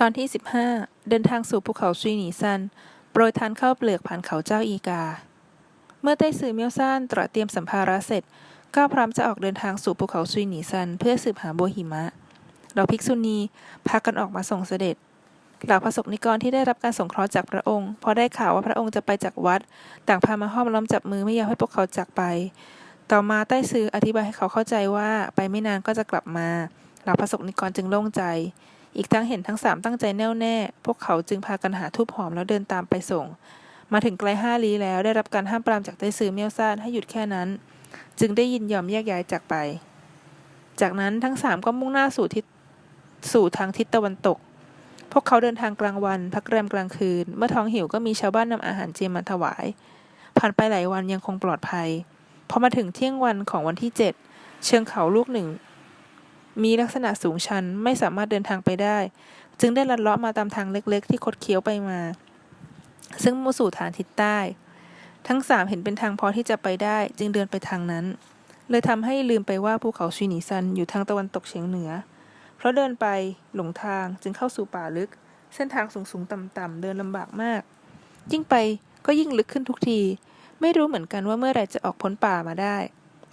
ตอนที่ 15 เดินทางสู่ภูเขาซุยหนีซัน โปรยทานข้าวเปลือกผ่านเขาเจ้าอีกา เมื่อได้สื่อเมียวซ่านตระเตรียมสัมภาระเสร็จ ก็พร้อมจะออกเดินทางสู่ภูเขาซุยหนีซัน เพื่อสืบหาโบหิมะ เราภิกษุณีพากันออกมาส่งเสด็จเหล่าพระสงฆ์นิกรที่ได้รับการสงเคราะห์จากพระองค์ พอได้ข่าวว่าพระองค์จะไปจากวัด ต่างพามาห้อมล้อมจับมือไม่ยอมให้พวกเขาจากไป ต่อมาใต้ซื้ออธิบายให้เขาเข้าใจว่าไปไม่นานก็จะกลับมา เหล่าพระสงฆ์นิกรจึงโล่งใจ อีกทั้งเห็นทั้งสามตั้งใจแน่วแน่ พวกเขาจึงพากันหาทูบหอมแล้วเดินตามไปส่ง มาถึงไกลห้าลี้แล้วได้รับการห้ามปรามจากไต้ซือเมียวซานให้หยุดแค่นั้น จึงได้ยินยอมแยกย้ายจากไป จากนั้นทั้งสามก็มุ่งหน้าสู่ทิศสู่ทางทิศตะวันตก พวกเขาเดินทางกลางวัน พักแรมกลางคืน เมื่อท้องหิวก็มีชาวบ้านนำอาหารเจมาถวาย ผ่านไปหลายวันยังคงปลอดภัย พอมาถึงเที่ยงวันของวันที่เจ็ดเชิงเขาลูกหนึ่ง มีลักษณะสูงชันไม่สามารถเดินทางไปได้ จึงได้ลัดเลาะมาตามทางเล็กๆ ที่คดเคี้ยวไปมา ซึ่งมุ่งสู่ฐานทิศใต้ ทั้งสามเห็นเป็นทางพอที่จะไปได้ จึงเดินไปทางนั้น เลยทำให้ลืมไปว่าภูเขาชินีซันอยู่ทางตะวันตกเฉียงเหนือ เพราะเดินไปหลงทางจึงเข้าสู่ป่าลึก เส้นทางสูงๆต่ำๆเดินลำบากมาก ยิ่งไปก็ยิ่งลึกขึ้นทุกที ไม่รู้เหมือนกันว่าเมื่อไรจะออกพ้นป่ามาได้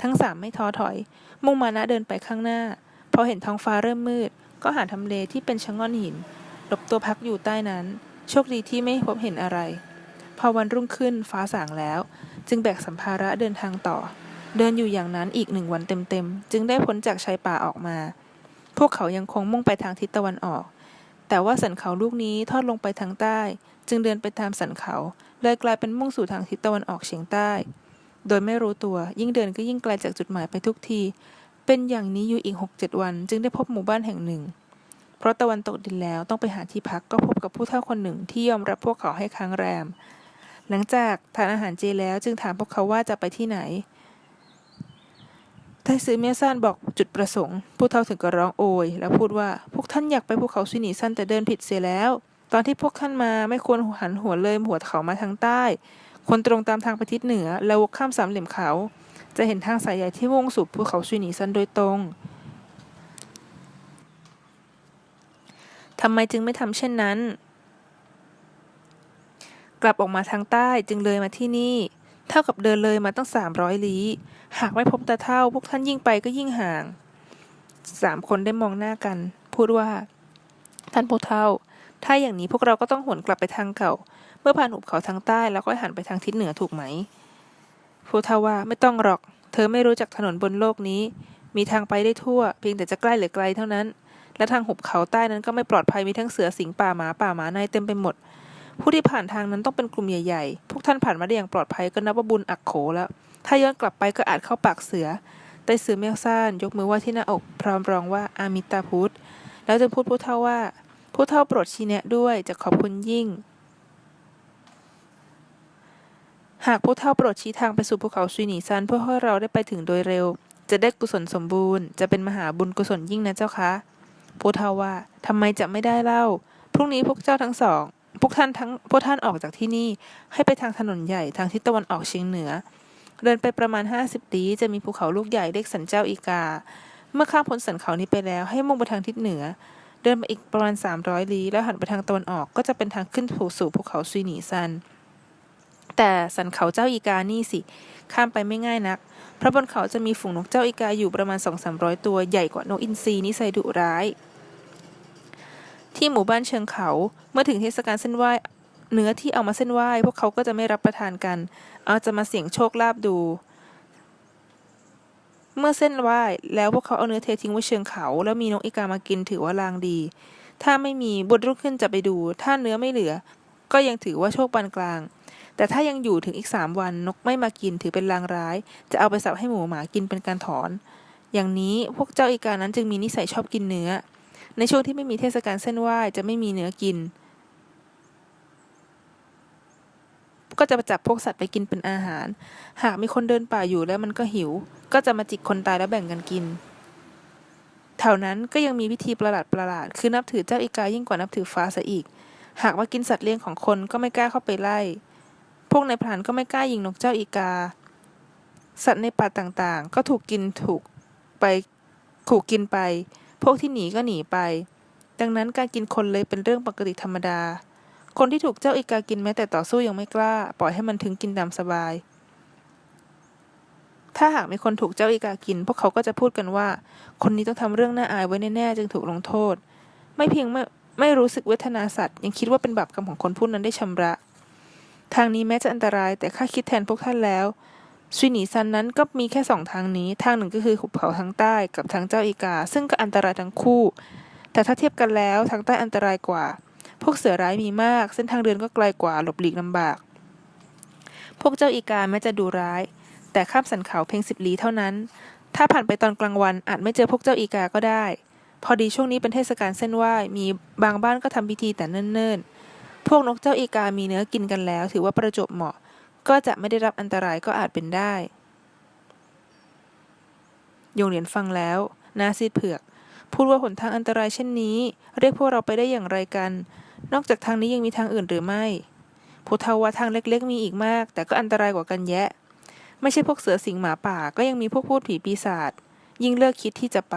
ทั้งสามไม่ท้อถอย มุ่งมานะเดินไปข้างหน้า พอเห็นท้องฟ้าเริ่มมืด ก็หาทำเลที่เป็นชะง่อนหิน หลบตัวพักอยู่ใต้นั้น โชคดีที่ไม่พบเห็นอะไร พอวันรุ่งขึ้นฟ้าสางแล้ว จึงแบกสัมภาระเดินทางต่อ เดินอยู่อย่างนั้นอีกหนึ่งวันเต็มๆ จึงได้พ้นจากชายป่าออกมา พวกเขายังคงมุ่งไปทางทิศตะวันออก แต่ว่าสันเขาลูกนี้ทอดลงไปทางใต้ จึงเดินไปตามสันเขาเลยกลายเป็นมุ่งสู่ทางทิศตะวันออกเฉียงใต้ โดยไม่รู้ตัวยิ่งเดินก็ยิ่งไกลจากจุดหมายไปทุกที เป็นอย่างนี้อยู่อีกหกเจ็ดวัน จึงได้พบหมู่บ้านแห่งหนึ่ง เพราะตะวันตกดินแล้วต้องไปหาที่พักก็พบกับผู้เฒ่าคนหนึ่งที่ยอมรับพวกเขาให้ค้างแรม หลังจากทานอาหารเจแล้วจึงถามพวกเขาว่าจะไปที่ไหนไทซื้อเมียซ่านบอกจุดประสงค์ ผู้เฒ่าถึงก็ร้องโอย แล้วพูดว่าพวกท่านอยากไปภูเขาซินีซันแต่เดินผิดเสียแล้ว ตอนที่พวกท่านมาไม่ควรหันหัวเลยหัวเขามาทางใต้ควรตรงตามทางไปทิศเหนือ แล้ววกข้ามสามเหลี่ยมเขา จะเห็นทางสายใหญ่ที่มุ่งสู่ภูเขาซุยหนีซันโดยตรงทำไมจึงไม่ทำเช่นนั้น กลับออกมาทางใต้จึงเลยมาที่นี่ เท่ากับเดินเลยมาตั้งสามร้อยลี้ หากไม่พบตาเท่า พวกท่านยิ่งไปก็ยิ่งห่างสามคนได้มองหน้ากัน พูดว่า ท่านผู้เฒ่า ถ้าอย่างนี้พวกเราก็ต้องหวนกลับไปทางเก่า เมื่อผ่านหุบเขาทางใต้แล้วก็หันไปทางทิศเหนือถูกไหม ผู้เฒ่าว่าไม่ต้องหรอก เธอไม่รู้จักถนนบนโลกนี้ มีทางไปได้ทั่ว เพียงแต่จะใกล้หรือไกลเท่านั้น และทางหุบเขาใต้นั้นก็ไม่ปลอดภัยมีทั้งเสือสิงป่าหมาป่าหมาในเต็มไปหมด ผู้ที่ผ่านทางนั้นต้องเป็นกลุ่มใหญ่ๆ พวกท่านผ่านมาได้อย่างปลอดภัยก็นับว่าบุญอักโขแล้ว ถ้าย้อนกลับไปก็อาจเข้าปากเสือไต้เสือเมลซ่านยกมือไหว่าที่หน้าอก พร้อมร้องว่าอามิตาพุทธแล้วจึงพูดผู้เฒ่าว่าผู้เฒ่าโปรดชี้แนะด้วยจะขอบคุณยิ่ง หากผู้เฒ่าโปรดชี้ทางไปสู่ภูเขาซุยหนีซันเพื่อให้เราได้ไปถึงโดยเร็ว จะได้กุศลสมบูรณ์ จะเป็นมหาบุญกุศลยิ่งนะเจ้าคะผู้เฒ่าว่าทำไมจะไม่ได้เล่า พรุ่งนี้พวกเจ้าทั้งสอง พวกท่านทั้งพวกท่านออกจากที่นี่ ให้ไปทางถนนใหญ่ทางทิศตะวันออกเฉียงเหนือ เดินไปประมาณ50ลี้จะมีภูเขาลูกใหญ่เรียกสันเจ้าอีกา เมื่อข้ามพ้นสันเขานี้ไปแล้วให้มุ่งไปทางทิศเหนือ เดินไปอีกประมาณ300ลี้แล้วหันไปทางตะวันออกก็จะเป็นทางขึ้นผูสู่ภูเขาซุยหนีซัน แต่สันเขาเจ้าอีกานี่สิ ข้ามไปไม่ง่ายนัก เพราะบนเขาจะมีฝูงนกเจ้าอีกาอยู่ประมาณ2-300ตัวใหญ่กว่านกอินทรีนิสัยดุร้าย ที่หมู่บ้านเชิงเขาเมื่อถึงเทศกาลเส้นไหว้เนื้อที่เอามาเส้นไหว้ พวกเขาก็จะไม่รับประทานกัน เอาจะมาเสี่ยงโชคลาภดู เมื่อเส้นไหว้แล้วพวกเขาเอาเนื้อเททิ้งไว้เชิงเขา แล้วมีนกอีกามากินถือว่าลางดี ถ้าไม่มีบุตรรุ่งขึ้นจะไปดู ถ้าเนื้อไม่เหลือ ก็ยังถือว่าโชคปานกลาง แต่ถ้ายังอยู่ถึงอีกสามวันนกไม่มากินถือเป็นลางร้าย จะเอาไปสับให้หมูหมากินเป็นการถอน อย่างนี้พวกเจ้าอีกานั้นจึงมีนิสัยชอบกินเนื้อ ในช่วงที่ไม่มีเทศกาลเส้นไหว้จะไม่มีเนื้อกิน ก็จะจับพวกสัตว์ไปกินเป็นอาหาร หากมีคนเดินป่าอยู่แล้วมันก็หิว ก็จะมาจิกคนตายแล้วแบ่งกันกินแถวนั้นก็ยังมีวิธีประหลาดประหลาดๆคือนับถือเจ้าอีกายิ่งกว่านับถือฟ้าซะอีก หากว่ากินสัตว์เลี้ยงของคนก็ไม่กล้าเข้าไปไล่ พวกในายพรานก็ไม่กล้ายิงนกเจ้าอีกา สัตว์ในป่าต่างๆ ก็ถูกกินถูกไปถูกกินไป พวกที่หนีก็หนีไป ดังนั้นการกินคนเลยเป็นเรื่องปกติธรรมดา คนที่ถูกเจ้าอีกากินแม้แต่ต่อสู้ยังไม่กล้า ปล่อยให้มันถึงกินตามสบาย ถ้าหากมีคนถูกเจ้าอีกากิน พวกเขาก็จะพูดกันว่า คนนี้ต้องทำเรื่องน่าอายไว้แน่ๆจึงถูกลงโทษ ไม่เพียงไม่ไม่รู้สึกเวทนาสัตว์ ยังคิดว่าเป็นบาปกรรมของคนผู้นั้นได้ชำระ ทางนี้แม้จะอันตรายแต่ข้าคิดแทนพวกท่านแล้วซุยหนีซันนั้นก็มีแค่สองทางนี้ ทางหนึ่งก็คือหุบเขาทางใต้กับทางเจ้าอีกา ซึ่งก็อันตรายทั้งคู่ แต่ถ้าเทียบกันแล้วทางใต้อันตรายกว่า พวกเสือร้ายมีมาก เส้นทางเดินก็ไกลกว่าหลบหลีกลำบาก พวกเจ้าอีกาแม้จะดูร้าย แต่ข้ามสันเขาเพียงสิบลี้เท่านั้น ถ้าผ่านไปตอนกลางวันอาจไม่เจอพวกเจ้าอีกาก็ได้ พอดีช่วงนี้เป็นเทศกาลเส้นไหว้มีบางบ้านก็ทำพิธีแต่เนิ่นๆ พวกนกเจ้าอีกามีเนื้อกินกันแล้ว ถือว่าประจบเหมาะ ก็จะไม่ได้รับอันตรายก็อาจเป็นได้ยงเหรียญฟังแล้วนาซีดเผือก พูดว่าหนทางอันตรายเช่นนี้ เรียกพวกเราไปได้อย่างไรกัน นอกจากทางนี้ยังมีทางอื่นหรือไม่ผู้ทาว่าทางเล็กๆ มีอีกมาก แต่ก็อันตรายกว่ากันแยะ ไม่ใช่พวกเสือสิงหมาป่า ก็ยังมีพวกพูดผีปีศาจยิ่งเลิกคิดที่จะไป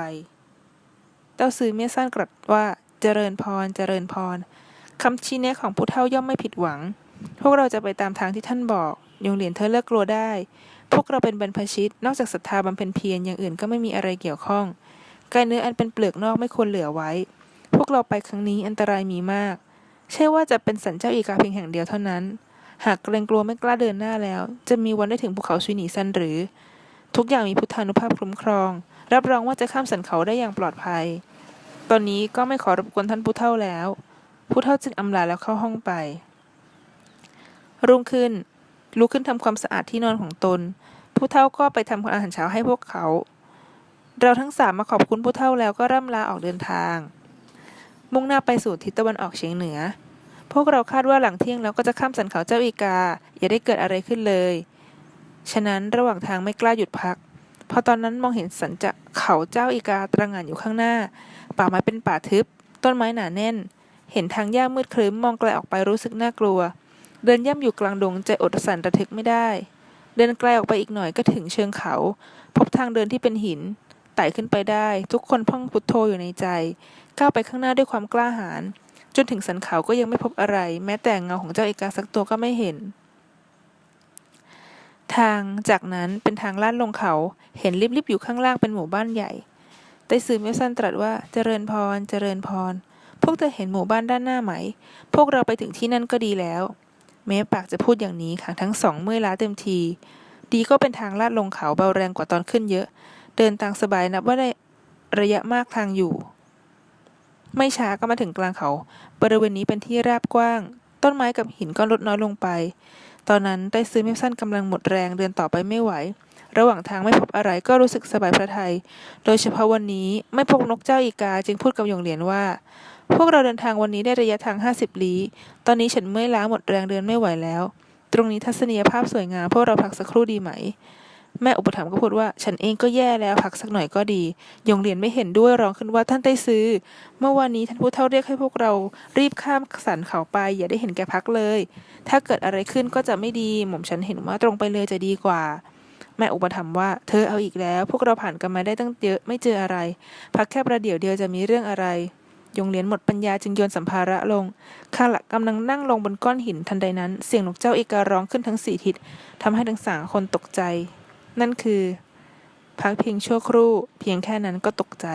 เต้าซือเมียสั้นกรัดว่าเจริญพรเจริญพร คำชี้แนะของผู้เฒ่าย่อมไม่ผิดหวัง พวกเราจะไปตามทางที่ท่านบอกยงเหรียญเธอเลิกกลัวได้ พวกเราเป็นบรรพชิต นอกจากศรัทธาบำเพ็ญเพียรอย่างอื่นก็ไม่มีอะไรเกี่ยวข้อง กายเนื้ออันเป็นเปลือกนอกไม่ควรเหลือไว้ พวกเราไปครั้งนี้อันตรายมีมาก ใช่ว่าจะเป็นสันเจ้าอีกาเพียงแห่งเดียวเท่านั้น หากเกรงกลัวไม่กล้าเดินหน้าแล้ว จะมีวันได้ถึงภูเขาชุยหนีซันหรือ ทุกอย่างมีพุทธานุภาพคุ้มครอง รับรองว่าจะข้ามสันเขาได้อย่างปลอดภัย ตอนนี้ก็ไม่ขอรบกวนท่านผู้เฒ่าแล้ว ผู้เฒ่าจึงอำลาแล้วเข้าห้องไป รุ่งขึ้น ลุกขึ้นทำความสะอาดที่นอนของตน ผู้เฒ่าก็ไปทำอาหารเช้าให้พวกเขา เราทั้งสามมาขอบคุณผู้เฒ่าแล้วก็ร่ำลาออกเดินทาง มุ่งหน้าไปสู่ทิศตะวันออกเฉียงเหนือ พวกเราคาดว่าหลังเที่ยงแล้วก็จะข้ามสันเขาเจ้าอีกา อย่าได้เกิดอะไรขึ้นเลย ฉะนั้นระหว่างทางไม่กล้าหยุดพักพอตอนนั้นมองเห็นสันจะเขาเจ้าอีกาตระหง่านอยู่ข้างหน้า ป่าไม้เป็นป่าทึบ ต้นไม้หนาแน่น เห็นทางหญ้ามืดครึ้มมองไกลออกไปรู้สึกน่ากลัว เดินย่ำอยู่กลางดงใจอดสั่นระทึกไม่ได้ เดินไกลออกไปอีกหน่อยก็ถึงเชิงเขา พบทางเดินที่เป็นหินไต่ขึ้นไปได้ ทุกคนพ่องพุทโธอยู่ในใจ ก้าวไปข้างหน้าด้วยความกล้าหาญจนถึงสันเขาก็ยังไม่พบอะไร แม้แต่เงาของเจ้าเอกาสักตัวก็ไม่เห็น ทางจากนั้นเป็นทางลาดลงเขาเห็นริบๆอยู่ข้างล่างเป็นหมู่บ้านใหญ่ไต้ซือเมสันตรัสว่าเจริญพรเจริญพร พวกเธอเห็นหมู่บ้านด้านหน้าไหม พวกเราไปถึงที่นั่นก็ดีแล้ว แม้ปากจะพูดอย่างนี้ขางทั้งสองเมื่อยล้าเต็มที ดีก็เป็นทางลาดลงเขาเบาแรงกว่าตอนขึ้นเยอะ เดินตามสบายนับว่าได้ระยะมากทางอยู่ ไม่ช้าก็มาถึงกลางเขา บริเวณนี้เป็นที่ราบกว้าง ต้นไม้กับหินก็ลดน้อยลงไป ตอนนั้นได้ซื้อเมสันกำลังหมดแรงเดินต่อไปไม่ไหวระหว่างทางไม่พบอะไรก็รู้สึกสบายพระทัย โดยเฉพาะวันนี้ไม่พบนกเจ้าอีกาจึงพูดกับหยงเหรียญว่า พวกเราเดินทางวันนี้ได้ระยะทาง 50 ลี้ ตอนนี้ฉันเมื่อยล้าหมดแรงเดินไม่ไหวแล้ว ตรงนี้ทัศนียภาพสวยงาม พวกเราพักสักครู่ดีไหม แม่อุปถัมภ์ก็พูดว่า ฉันเองก็แย่แล้วพักสักหน่อยก็ดี ยงเหรียญไม่เห็นด้วยร้องขึ้นว่าท่านไต้ซื้อ เมื่อวานนี้ท่านผู้เฒ่าเรียกให้พวกเรารีบข้ามสันเขาไป อย่าได้เห็นแก่พักเลย ถ้าเกิดอะไรขึ้นก็จะไม่ดี หม่อมฉันเห็นว่าตรงไปเลยจะดีกว่าแม่อุปถัมภ์ว่าเธอเอาอีกแล้ว พวกเราผ่านกันมาได้ตั้งเยอะไม่เจออะไร พักแค่ประเดี๋ยวเดียวจะมีเรื่องอะไร ยงเหรียญหมดปัญญาจึงโยนสัมภาระลงข้าหลักกำลังนั่งลงบนก้อนหินทันใดนั้น เสียงนกเจ้าอีการ้องขึ้นทั้งสี่ทิศทำให้ทั้งสามคนตกใจ นั่นคือ พักเพียงชั่วครู่ เพียงแค่นั้นก็ตกใจ